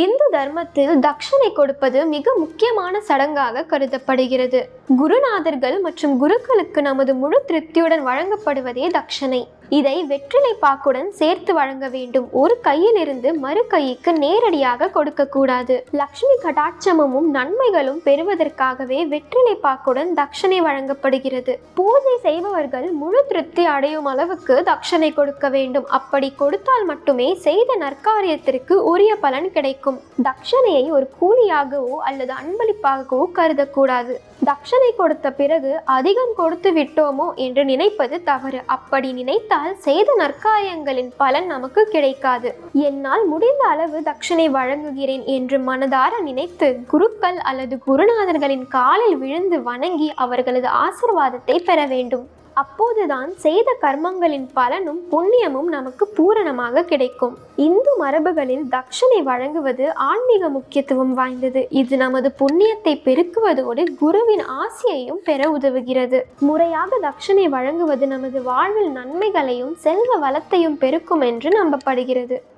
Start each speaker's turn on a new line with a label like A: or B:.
A: இந்து தர்மத்தில் தட்சணை கொடுப்பது மிக முக்கியமான சடங்காக கருதப்படுகிறது. குருநாதர்கள் மற்றும் குருக்களுக்கு நமது முழு திருப்தியுடன் வழங்கப்படுவதே தட்சணை. இதை வெற்றிலை பாக்குடன் சேர்த்து வழங்க வேண்டும். ஒரு கையிலிருந்து மறு கைக்கு நேரடியாக கொடுக்க கூடாது. லக்ஷ்மி கடாட்சமும் நன்மைகளும் பெறுவதற்காகவே வெற்றிலை பாக்குடன் தட்சணை வழங்கப்படுகிறது. பூஜை செய்பவர்கள் முழு திருப்தி அடையும் அளவுக்கு தட்சணை கொடுக்க வேண்டும். அப்படி கொடுத்தால் மட்டுமே செய்த நற்காரியத்திற்கு உரிய பலன் கிடைக்கும். தட்சணையை ஒரு கூலியாகவோ அல்லது அன்பளிப்பாகவோ கருதக்கூடாது. தட்சணை கொடுத்த பிறகு அதிகம் கொடுத்து விட்டோமோ என்று நினைப்பது தவறு. அப்படி நினைத்தால் செய்த நற்காயங்களின் பலன் நமக்கு கிடைக்காது. என்னால் முடிந்த அளவு தட்சணை வழங்குகிறேன் என்று மனதார நினைத்து குருக்கள் அல்லது குருநாதர்களின் காலில் விழுந்து வணங்கி அவர்களது ஆசிர்வாதத்தை பெற வேண்டும். அப்போதுதான் செய்த கர்மங்களின் பலனும் புண்ணியமும் நமக்கு பூரணமாக கிடைக்கும். இந்து மரபுகளில் தட்சணை வழங்குவது ஆன்மீக முக்கியத்துவம் வாய்ந்தது. இது நமது புண்ணியத்தை பெருக்குவதோடு குருவின் ஆசியையும் பெற உதவுகிறது. முறையாக தட்சணை வழங்குவது நமது வாழ்வில் நன்மைகளையும் செல்வ வளத்தையும் பெருக்கும் என்று நம்பப்படுகிறது.